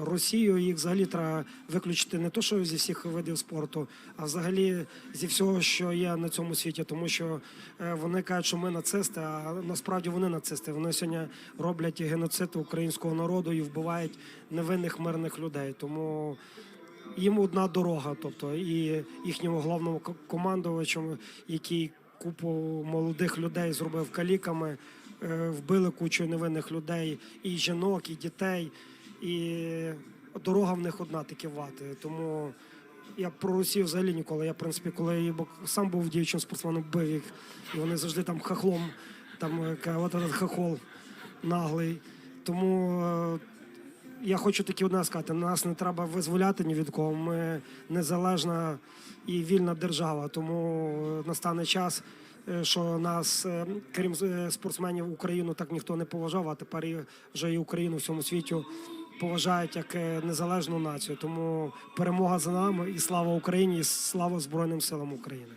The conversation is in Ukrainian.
Росію їх взагалі треба виключити не то, що зі всіх видів спорту, а взагалі зі всього, що є на цьому світі, тому що е, вони кажуть, що ми нацисти, а насправді вони нацисти. Вони сьогодні роблять геноцид українського народу і вбивають невинних мирних людей. Тому їм одна дорога, тобто і їхньому головному командувачу, який купу молодих людей зробив каліками, е, вбили кучу невинних людей, і жінок, і дітей. І дорога в них одна таки вати. Тому я про Росію взагалі ніколи. Я, в принципі, коли я сам був дівчим спортсменом, бив їх, і вони завжди там хахлом, там е, этот хахол наглий. Тому е, я хочу таки одне сказати: нас не треба визволяти ні від кого. Ми незалежна і вільна держава. Тому е, настане час, що нас, крім спортсменів, Україну так ніхто не поважав, а тепер вже і Україну в всьому світі поважають як е, незалежну націю. Тому перемога за нами і слава Україні, і слава Збройним силам України.